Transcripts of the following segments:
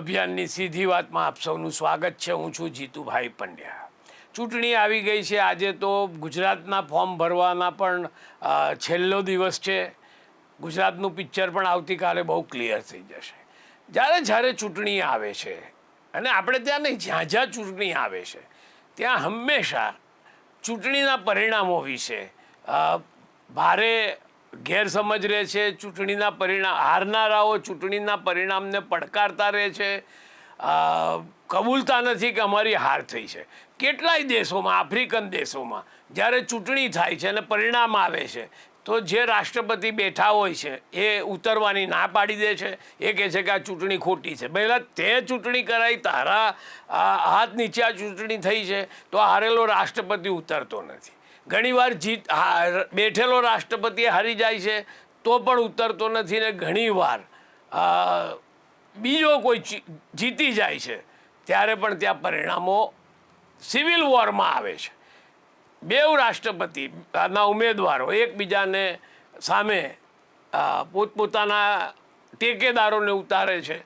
અભિયાનની સીધી વાતમાં આપ સૌનું સ્વાગત છે. હું છું જીતુભાઈ પંડ્યા. ચૂંટણી આવી ગઈ છે. આજે તો ગુજરાતના ફોર્મ ભરવાના પણ છેલ્લો દિવસ છે. ગુજરાતનું પિક્ચર પણ આવતીકાલે બહુ ક્લિયર થઈ જશે. જ્યારે જ્યારે ચૂંટણી આવે છે, અને આપણે ત્યાં નહીં, જ્યાં જ્યાં ચૂંટણી આવે છે, ત્યાં હંમેશા ચૂંટણીના પરિણામો વિશે ભારે ગેરસમજ રહે છે, ચૂંટણીના પરિણામ, હારનારાઓ ચૂંટણીના પરિણામને પડકારતા રહે છે. કબૂલતા નથી કે અમારી હાર થઈ છે. કેટલાય દેશોમાં, આફ્રિકન દેશોમાં જ્યારે ચૂંટણી થાય છે અને પરિણામ આવે છે, તો જે રાષ્ટ્રપતિ બેઠા હોય છે, એ ઉતરવાની ના પાડી દે છે. એ કહે છે કે આ ચૂંટણી ખોટી છે. પહેલાં તે ચૂંટણી કરાઈ, તારા હાથ નીચે આ ચૂંટણી થઈ છે, તો હારેલો રાષ્ટ્રપતિ ઉતરતો નથી. ઘણીવાર જીત બેઠેલો રાષ્ટ્રપતિ હારી જાય છે, તો પણ ઉતરતો નથી ને ઘણીવાર બીજો કોઈ જીતી જાય છે, ત્યારે પણ ત્યાં પરિણામો સિવિલ વોરમાં આવે છે. બેઉ રાષ્ટ્રપતિ ના ઉમેદવારો, એકબીજાને સામે પોતપોતાના ટેકેદારોને ઉતારે છે.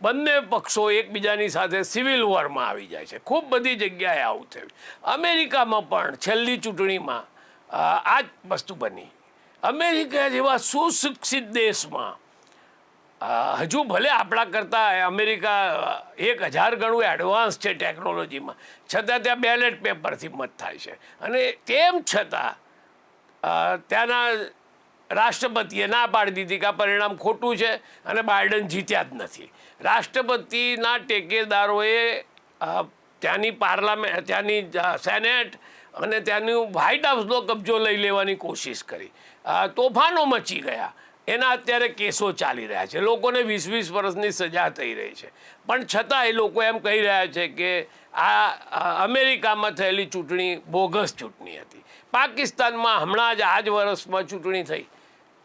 બંને પક્ષો એકબીજાની સાથે સિવિલ વોરમાં આવી જાય છે. ખૂબ બધી જગ્યાએ આવું થયું. અમેરિકામાં પણ છેલ્લી ચૂંટણીમાં આ જ વસ્તુ બની. અમેરિકા જેવા સુશિક્ષિત દેશમાં હજુ ભલે આપણા કરતાં અમેરિકા એક હજાર ગણું એડવાન્સ છે ટેકનોલોજીમાં છતાં ત્યાં બેલેટ પેપરથી મત થાય છે. અને તેમ છતાં ત્યાંના રાષ્ટ્રપતિએ ના પાડી દીધી કે આ પરિણામ ખોટું છે અને બાઇડન જીત્યા જ નથી. રાષ્ટ્રપતિના ટેકેદારોએ ત્યાંની પાર્લામેન્ટ ત્યાંની સેનેટ અને ત્યાંનું વ્હાઇટ હાઉસનો કબજો લઈ લેવાની કોશિશ કરી. તોફાનો મચી ગયા. એના અત્યારે કેસો ચાલી રહ્યા છે. લોકોને વીસ વીસ વર્ષની સજા થઈ રહી છે. પણ છતાં એ લોકો એમ કહી રહ્યા છે કે આ અમેરિકામાં થયેલી ચૂંટણી બોગસ ચૂંટણી હતી. પાકિસ્તાનમાં હમણાં જ આ જ વર્ષમાં ચૂંટણી થઈ.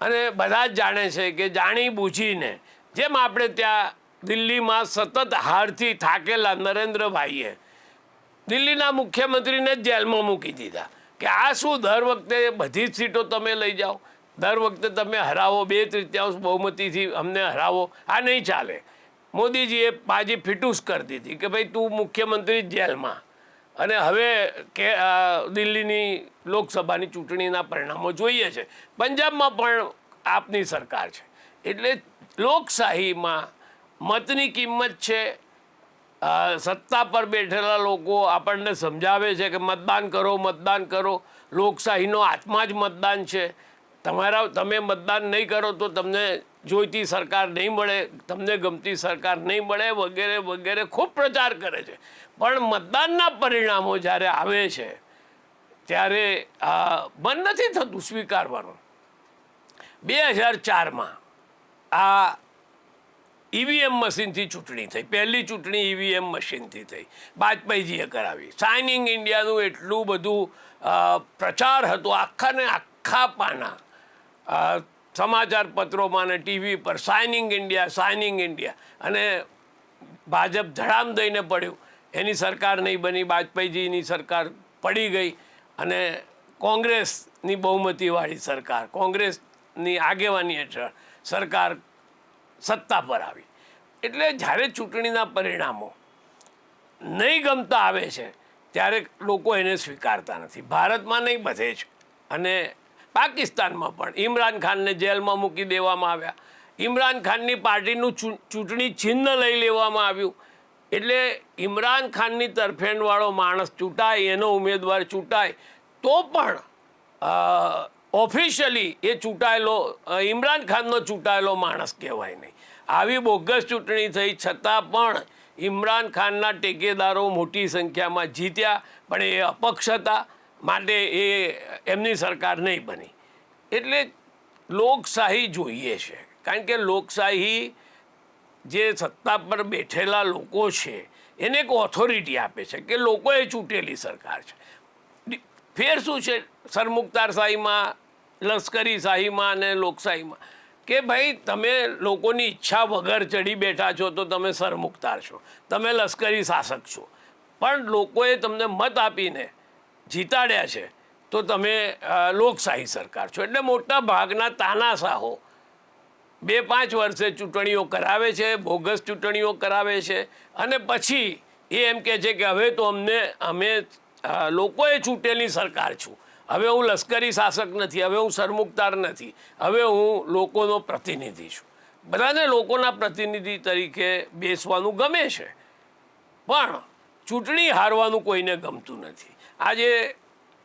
અને બધા જ જાણે છે કે જાણી બૂઝીને જેમ આપણે ત્યાં દિલ્હીમાં સતત હારથી થાકેલા નરેન્દ્રભાઈએ દિલ્હીના મુખ્યમંત્રીને જ જેલમાં મૂકી દીધા કે આ શું દર વખતે બધી જ સીટો તમે લઈ જાઓ, દર વખતે તમે હરાવો, બે તૃતીયાંશ બહુમતીથી અમને હરાવો, આ નહીં ચાલે. મોદીજીએ પાજી ફિટુસ કરી દીધી કે ભાઈ તું મુખ્યમંત્રી જેલમાં. અને હવે કે દિલ્હીની લોકસભાની ચૂંટણીના પરિણામો જોઈએ છે. પંજાબમાં પણ આપની સરકાર છે. એટલે લોકશાહીમાં મતની કિંમત છે. સત્તા પર બેઠેલા લોકો આપણને સમજાવે છે કે મતદાન કરો મતદાન કરો. લોકશાહીનો આત્મા જ મતદાન છે. તમારા, તમે મતદાન નહીં કરો તો તમને જોઈતી સરકાર નહીં મળે, તમને ગમતી સરકાર નહીં મળે વગેરે વગેરે ખૂબ પ્રચાર કરે છે. પણ મતદાનના પરિણામો જ્યારે આવે છે, ત્યારે બંધ નથી થતું સ્વીકારવાનું. બે હજાર ચારમાં આ ઈવીએમ મશીનથી ચૂંટણી થઈ. પહેલી ચૂંટણી ઈવીએમ મશીનથી થઈ. વાજપેયીજીએ કરાવી. સાઇનિંગ ઇન્ડિયાનું એટલું બધું પ્રચાર હતો. આખા ને આખા પાના સમાચાર પત્રોમાં ને ટીવી પર સાઇનિંગ ઇન્ડિયા સાઇનિંગ ઇન્ડિયા અને ભાજપ ધડામ દઈને પડ્યું. એની સરકાર નહીં બની વાજપેયીજીની સરકાર પડી ગઈ અને કોંગ્રેસની બહુમતીવાળી સરકાર, કોંગ્રેસની આગેવાની હેઠળ સરકાર સત્તા પર આવી. એટલે જ્યારે ચૂંટણીના પરિણામો નહીં ગમતા આવે છે, ત્યારે લોકો એને સ્વીકારતા નથી. ભારતમાં નહીં બધે જ. અને પાકિસ્તાનમાં પણ ઇમરાન ખાનને જેલમાં મૂકી દેવામાં આવ્યા. ઇમરાન ખાનની પાર્ટીનું ચૂંટણી ચિહ્ન લઈ લેવામાં આવ્યું. એટલે ઇમરાન ખાનની તરફેણવાળો માણસ ચૂંટાય, એનો ઉમેદવાર ચૂંટાય, તો પણ ઓફિશિયલી એ ચૂંટાયેલો ઇમરાન ખાનનો ચૂંટાયેલો માણસ કહેવાય નહીં. આવી બોગસ ચૂંટણી થઈ છતાં પણ ઇમરાન ખાનના ટેકેદારો મોટી સંખ્યામાં જીત્યા, પણ એ અપક્ષ હતા, માટે એ એમની સરકાર નહીં બની. એટલે લોકશાહી જોઈએ છે. કારણ કે લોકશાહી જે સત્તા પર બેઠેલા લોકો છે, એને એક ઓથોરિટી આપે છે કે લોકોએ ચૂંટેલી સરકાર છે. ફેર શું છે? સરમુખતારશાહીમાં લશ્કરી શાહીમાં અને લોકશાહીમાં. કે ભાઈ, તમે લોકોની ઈચ્છા વગર ચડી બેઠા છો તો તમે સરમુખતાર છો. તમે લશ્કરી શાસક છો. પણ લોકોએ તમને મત આપીને જીતાડ્યા છે. તો તમે લોકશાહી સરકાર છો. એટલે મોટા ભાગના તાનાશાહો બે પાંચ વર્ષે ચૂંટણીઓ કરાવે છે, બોગસ ચૂંટણીઓ કરાવે છે. અને પછી એ એમ કહે છે કે હવે તો અમને, અમે લોકોએ ચૂંટેલી સરકાર છું. હવે હું લશ્કરી શાસક નથી, હવે હું સરમુખતાર નથી, હવે હું લોકોનો પ્રતિનિધિ છું. બધાને લોકોના પ્રતિનિધિ તરીકે બેસવાનું ગમે છે. પણ ચૂંટણી હારવાનું કોઈને ગમતું નથી. આજે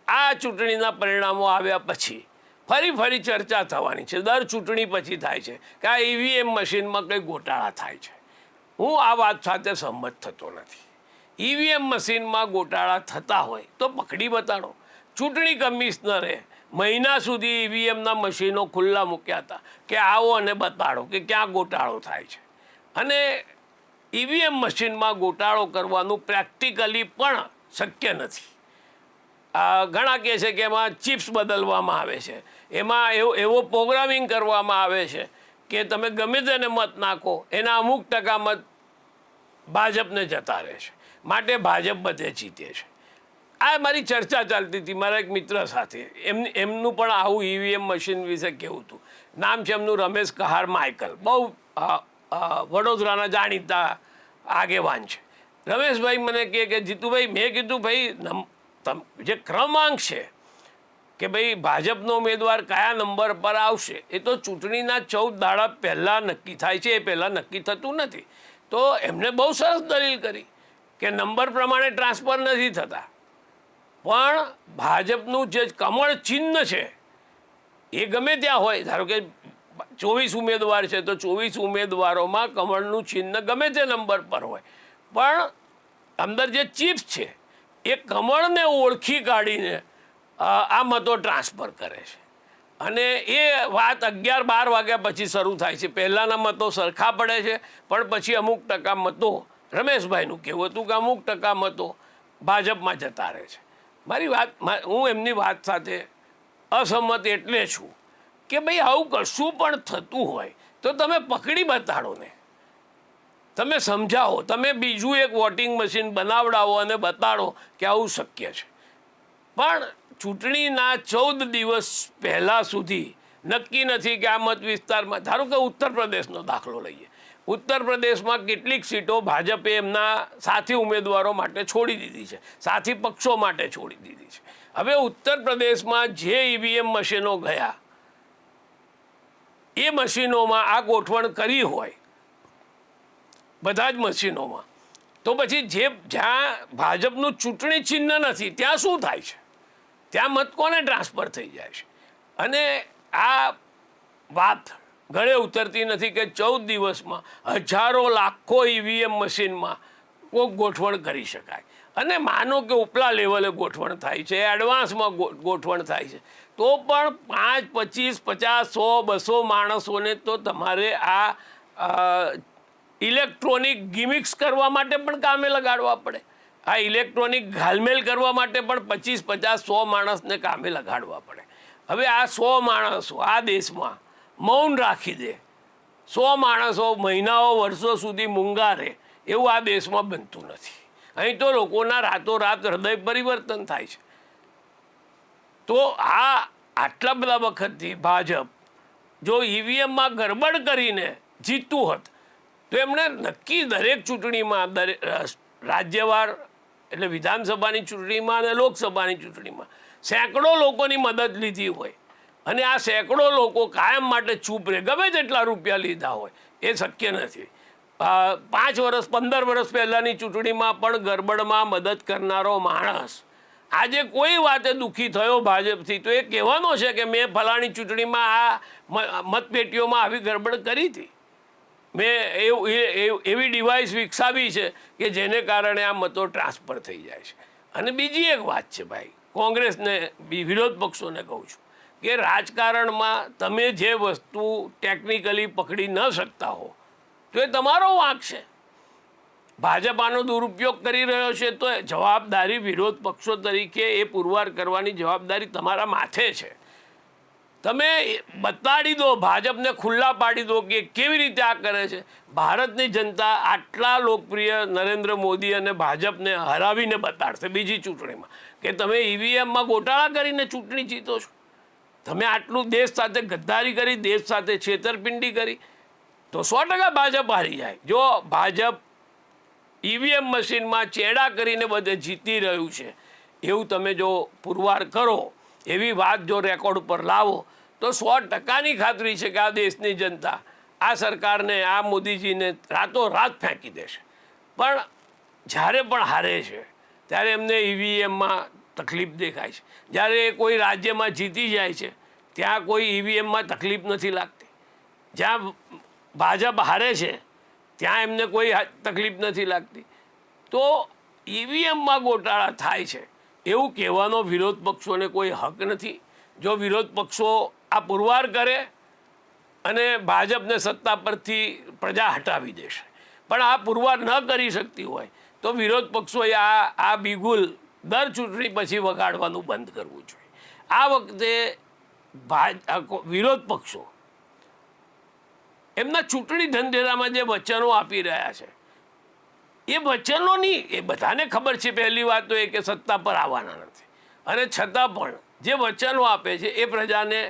આ ચૂંટણીના પરિણામો આવ્યા પછી ફરી ફરી ચર્ચા થવાની છે. દર ચૂંટણી પછી થાય છે કે આ ઈવીએમ મશીનમાં કંઈ ગોટાળા થાય છે. હું આ વાત સાથે સંમત થતો નથી. ઈવીએમ મશીનમાં ગોટાળા થતા હોય તો પકડી બતાડો. ચૂંટણી કમિશનરે મહિના સુધી ઈવીએમના મશીનો ખુલ્લા મૂક્યા હતા કે આવો અને બતાડો કે ક્યાં ગોટાળો થાય છે. અને ઈવીએમ મશીનમાં ગોટાળો કરવાનું પ્રેક્ટિકલી પણ શક્ય નથી. ઘણા કહે છે કે એમાં ચિપ્સ બદલવામાં આવે છે. એમાં એવો એવો પ્રોગ્રામિંગ કરવામાં આવે છે કે તમે ગમે તેને મત નાખો, એના અમુક ટકા મત ભાજપને જતા રહે છે. માટે ભાજપ બધે જીતે છે. આ મારી ચર્ચા ચાલતી હતી મારા એક મિત્ર સાથે. એમ, એમનું પણ આવું ઈવીએમ મશીન વિશે કહેવું હતું. નામ છે એમનું રમેશ કહાર માઇકલ બહુ વડોદરાના જાણીતા આગેવાન છે. રમેશભાઈ મને કહે કે, જીતુભાઈ, મેં કીધું, ભાઈ જે ક્રમાંક છે કે ભાઈ ભાજપનો ઉમેદવાર કયા નંબર પર આવશે, એ તો ચૂંટણીના ચૌદ દાડા પહેલાં નક્કી થાય છે, એ પહેલાં નક્કી થતું નથી. તો એમને બહુ સરસ દલીલ કરી કે નંબર પ્રમાણે ટ્રાન્સફર નથી થતા. પણ ભાજપનું જે કમળ ચિહ્ન છે, એ ગમે ત્યાં હોય, ધારો કે ચોવીસ ઉમેદવાર છે, તો ચોવીસ ઉમેદવારોમાં કમળનું ચિહ્ન ગમે તે નંબર પર હોય. પણ અંદર જે ચીપ્સ છે એ કમળને ઓળખી કાઢીને આ મતો ટ્રાન્સફર કરે છે. અને એ વાત અગિયાર બાર વાગ્યા પછી શરૂ થાય છે. પહેલાંના મતો સરખા પડે છે, પણ પછી અમુક ટકા મતો, રમેશભાઈનું કહેવું હતું કે અમુક ટકા મતો ભાજપમાં જતા રહે છે. મારી વાત હું એમની વાત સાથે અસંમત એટલે છું કે ભાઈ આવું કશું પણ થતું હોય તો તમે પકડી બતાડો ને. તમે સમજાવો, તમે બીજું એક વોટિંગ મશીન બનાવડાવો અને બતાડો કે આવું શક્ય છે. પણ ચૂંટણીના ચૌદ દિવસ પહેલાં સુધી નક્કી નથી કે આ મત વિસ્તારમાં, ધારો કે ઉત્તર પ્રદેશનો દાખલો લઈએ. ઉત્તર પ્રદેશમાં કેટલીક સીટો ભાજપે એમના સાથી ઉમેદવારો માટે છોડી દીધી છે, સાથી પક્ષો માટે છોડી દીધી છે. હવે ઉત્તર પ્રદેશમાં જે ઈવીએમ મશીનો ગયા, એ મશીનોમાં આ ગોઠવણ કરી હોય બધા જ મશીનોમાં. તો પછી જે જ્યાં ભાજપનું ચૂંટણી ચિહ્ન નથી, ત્યાં શું થાય છે? ત્યાં મત કોને ટ્રાન્સફર થઈ જાય છે? અને આ વાત ગળે ઉતરતી નથી કે ચૌદ દિવસમાં હજારો લાખો ઈવીએમ મશીનમાં કોઈક ગોઠવણ કરી શકાય. અને માનો કે ઉપલા લેવલે ગોઠવણ થાય છે, એડવાન્સમાં ગોઠવણ થાય છે, તો પણ પાંચ, પચીસ, પચાસ, સો, બસો માણસોને તો તમારે આ ઇલેક્ટ્રોનિક ગિમિક્સ કરવા માટે પણ કામે લગાડવા પડે. આ ઇલેક્ટ્રોનિક ઘાલમેલ કરવા માટે પણ પચીસ, પચાસ, સો માણસને કામે લગાડવા પડે. હવે આ સો માણસો આ દેશમાં મૌન રાખી દે. સો માણસો મહિનાઓ, વર્ષો સુધી મૂંગા રહે એવું આ દેશમાં બનતું નથી. અહીં તો લોકોના રાતોરાત હૃદય પરિવર્તન થાય છે. તો આ આટલા બધા વખતથી ભાજપ જો ઈવીએમમાં ગરબડ કરીને જીતતું હોત તો એમણે નક્કી દરેક ચૂંટણીમાં દરેક રાજ્યવાર એટલે વિધાનસભાની ચૂંટણીમાં અને લોકસભાની ચૂંટણીમાં સેંકડો લોકોની મદદ લીધી હોય અને આ સેંકડો લોકો કાયમ માટે ચૂપ રહે. ગમે તેટલા રૂપિયા લીધા હોય, એ શક્ય નથી. પાંચ વર્ષ પંદર વર્ષ પહેલાંની ચૂંટણીમાં પણ ગરબડમાં મદદ કરનારો માણસ આજે કોઈ વાતે દુઃખી થયો ભાજપથી, તો એ કહેવાનો છે કે મેં ફલાણી ચૂંટણીમાં આ મતપેટીઓમાં આવી ગરબડ કરી હતી. મેં એવું એ- એવી ડિવાઇસ વિકસાવી છે કે જેને કારણે આ મતો ટ્રાન્સફર થઈ જાય છે. અને બીજી એક વાત છે ભાઈ, કોંગ્રેસને વિરોધ પક્ષોને કહું છું કે રાજકારણમાં તમે જે વસ્તુ ટેકનિકલી પકડી ન શકતા હો, તો એ તમારો વાંક છે. ભાજપ આનો દુરુપયોગ કરી રહ્યો છે તો જવાબદારી વિરોધ પક્ષો તરીકે એ પુરવાર કરવાની જવાબદારી તમારા માથે છે. તમે બતાડી દો, ભાજપને ખુલ્લા પાડી દો કે કેવી રીતે આ કરે છે? ભારતની જનતા આટલા લોકપ્રિય નરેન્દ્ર મોદી અને ભાજપને હરાવીને બતાડશે બીજી ચૂંટણીમાં. કે તમે ઈવીએમમાં ગોટાળા કરીને ચૂંટણી જીતો છો. તમે આટલું દેશ સાથે ગદ્દારી કરી, દેશ સાથે છેતરપિંડી કરી, તો સો ટકા ભાજપ હારી જાય. જો ભાજપ ઈવીએમ મશીનમાં ચેડા કરીને બધે જીતી રહ્યું છે, એવું તમે જો પુરવાર કરો, એવી વાત જો રેકોર્ડ ઉપર લાવો તો સો ટકાની ખાતરી છે કે આ દેશની જનતા આ સરકારને, આ મોદીજીને રાતોરાત ફેંકી દેશે. પણ જ્યારે પણ હારે છે, ત્યારે એમને ઈવીએમમાં તકલીફ દેખાય છે. જ્યારે એ કોઈ રાજ્યમાં જીતી જાય છે, ત્યાં કોઈ ઈવીએમમાં તકલીફ નથી લાગતી. જ્યાં ભાજપ હારે છે, ત્યાં એમને કોઈ તકલીફ નથી લાગતી. તો ઈવીએમમાં ગોટાળા થાય છે. એવું કહેવાનો વિરોધ પક્ષોને કોઈ હક નથી. જો વિરોધ પક્ષો આ પુરવાર કરે અને ભાજપને સત્તા પરથી પ્રજા હટાવી દેશે. પણ આ પુરવાર ન કરી શકતી હોય તો વિરોધ પક્ષોએ આ આ બિગુલ દર ચૂંટણી પછી વગાડવાનું બંધ કરવું જોઈએ. આ વખતે વિરોધ પક્ષો એમના ચૂંટણી ધંધેરામાં જે વચનો આપી રહ્યા છે, એ વચનો નહીં, એ બધાને ખબર છે. પહેલી વાત તો એ કે સત્તા પર આવવાના નથી. અને છતાં પણ જે વચનો આપે છે, એ પ્રજાને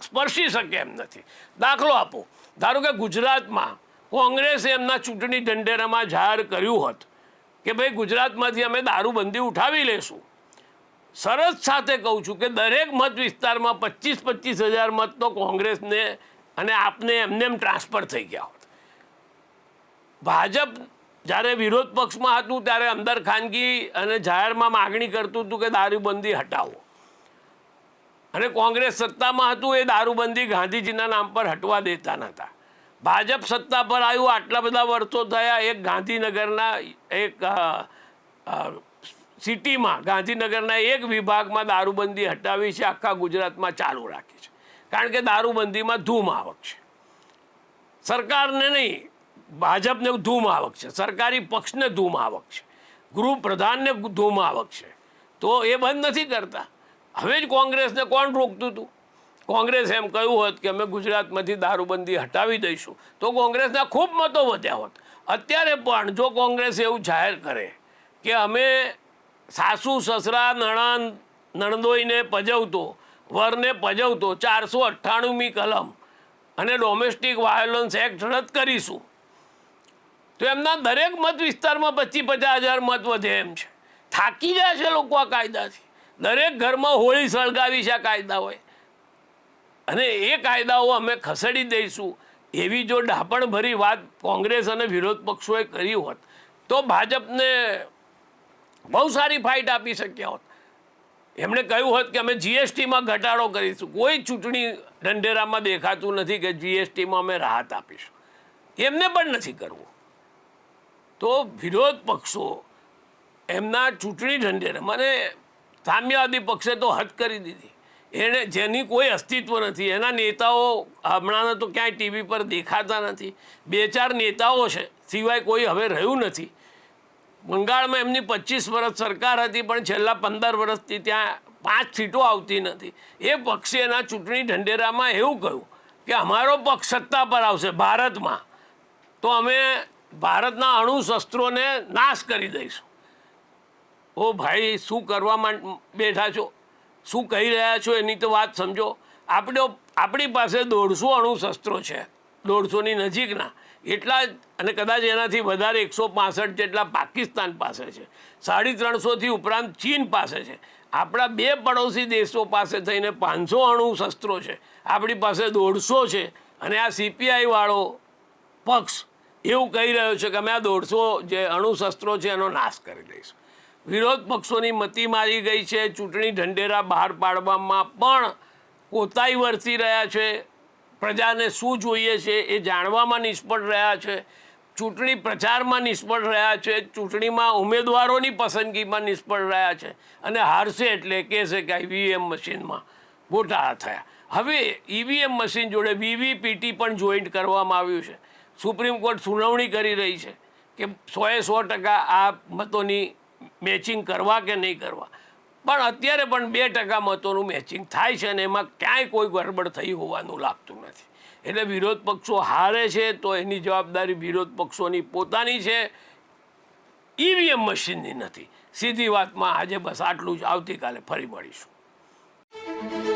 સ્પર્શી શકે એમ નથી. દાખલો આપો. ધારો કે ગુજરાતમાં કોંગ્રેસે એમના ચૂંટણી ઢંઢેરામાં જાહેર કર્યું હોત કે ભાઈ ગુજરાતમાંથી અમે દારૂબંધી ઉઠાવી લેશું. સરસ સાથે કહું છું કે દરેક મત વિસ્તારમાં પચીસ પચીસ હજાર મત તો કોંગ્રેસને અને આપને એમને એમ ટ્રાન્સફર થઈ ગયા હોત. ભાજપ જ્યારે વિરોધ પક્ષમાં હતું ત્યારે અંદર ખાનગી અને જાહેરમાં માગણી કરતું હતું કે દારૂબંધી હટાવો. અને કોંગ્રેસ સત્તામાં હતું એ દારૂબંધી ગાંધીજીના નામ પર હટવા દેતા નહોતા. ભાજપ સત્તા પર આવ્યું, આટલા બધા વર્ષો થયા, એક ગાંધીનગરના એક સિટીમાં, ગાંધીનગરના એક વિભાગમાં દારૂબંધી હટાવી છે, આખા ગુજરાતમાં ચાલુ રાખી છે. કારણ કે દારૂબંધીમાં ધૂમ આવક છે. સરકારને નહીં, ભાજપને ધૂમ આવક છે. સરકારી પક્ષને ધૂમ આવક છે. ગૃહ પ્રધાનને ધૂમ આવક છે. તો એ બંધ નથી કરતા. હવે જ કોંગ્રેસને કોણ રોકતું હતું? કોંગ્રેસ એમ કહ્યું હોત કે અમે ગુજરાતમાંથી દારૂબંધી હટાવી દઈશું. તો કોંગ્રેસના ખૂબ મતો વધ્યા હોત. અત્યારે પણ જો કોંગ્રેસ એવું જાહેર કરે કે અમે સાસુ, સસરા નણંદ નણદોઈને પજવતો, વરને પજવતો ચારસો અઠ્ઠાણુંમી કલમ અને ડોમેસ્ટિક વાયોલન્સ એક્ટ રદ કરીશું. તો એમના દરેક મત વિસ્તારમાં પચીસ પચાસ હજાર મત વધે એમ છે. થાકી જાય છે લોકો આ કાયદાથી. દરેક ઘરમાં હોળી સળગાવી છે આ કાયદાઓએ. અને એ કાયદાઓ અમે ખસેડી દઈશું. એવી જો ડાપણભરી વાત કોંગ્રેસ અને વિરોધ પક્ષોએ કરી હોત, તો ભાજપને બહુ સારી ફાઇટ આપી શક્યા હોત. એમણે કહ્યું હોત કે અમે જીએસટીમાં ઘટાડો કરીશું. કોઈ ચૂંટણી ઢંઢેરામાં દેખાતું નથી કે જીએસટીમાં અમે રાહત આપીશું. એમને પણ નથી કરવું. તો વિરોધ પક્ષો એમના ચૂંટણી ઢંઢેરા મને સામ્યવાદી પક્ષે તો હદ કરી દીધી. એણે જેની કોઈ અસ્તિત્વ નથી, એના નેતાઓ હમણાંના તો ક્યાંય ટીવી પર દેખાતા નથી. બે ચાર નેતાઓ છે, સિવાય કોઈ હવે રહ્યું નથી. બંગાળમાં એમની પચીસ વર્ષ સરકાર હતી, પણ છેલ્લા પંદર વર્ષથી ત્યાં પાંચ સીટો આવતી નથી. એ પક્ષે એના ચૂંટણી ઢંઢેરામાં એવું કહ્યું કે અમારો પક્ષ સત્તા પર આવશે, ભારતમાં. તો અમે ભારતના અણુ શસ્ત્રોને નાશ કરી દઈશું. ઓ ભાઈ, શું કરવા બેઠા છો? શું કહી રહ્યા છો? એની તો વાત સમજો. આપણો આપણી પાસે દોઢસો અણુ શસ્ત્રો છે. દોઢસોની નજીકના. એટલા અને કદાચ એનાથી વધારે એકસો પાસઠ જેટલા પાકિસ્તાન પાસે છે. સાડી ત્રણસોથી ઉપરાંત ચીન પાસે છે. આપણા બે પડોશી દેશો પાસે થઈને પાંચસો અણુ શસ્ત્રો છે. આપણી પાસે દોઢસો છે. અને આ સીપીઆઈ વાળો પક્ષ એવું કહી રહ્યો છે કે અમે આ દોઢસો જે અણુશસ્ત્રો છે એનો નાશ કરી દઈશું. વિરોધ પક્ષોની મતી મારી ગઈ છે. ચૂંટણી ઢંઢેરા બહાર પાડવામાં પણ કોતાઈ વર્તી રહ્યા છે. પ્રજાને શું જોઈએ છે એ જાણવામાં નિષ્ફળ રહ્યા છે. ચૂંટણી પ્રચારમાં નિષ્ફળ રહ્યા છે. ચૂંટણીમાં ઉમેદવારોની પસંદગીમાં નિષ્ફળ રહ્યા છે. અને હારશે એટલે કહેશે કે ઈવીએમ મશીનમાં ગોટાળા થયા. હવે ઈવીએમ મશીન જોડે વીવીપીટી પણ જોઈન્ટ કરવામાં આવ્યું છે. સુપ્રીમ કોર્ટ સુનાવણી કરી રહી છે કે સોએ સો ટકા આ મતોની મેચિંગ કરવા કે નહીં કરવા? પણ અત્યારે પણ બે ટકા મતોનું મેચિંગ થાય છે અને એમાં ક્યાંય કોઈ ગડબડ થઈ હોવાનું લાગતું નથી. એટલે વિરોધ પક્ષો હારે છે તો એની જવાબદારી વિરોધ પક્ષોની પોતાની છે. ઈવીએમ મશીનની નથી. સીધી વાતમાં આજે બસ આટલું જ. આવતીકાલે ફરી મળીશું.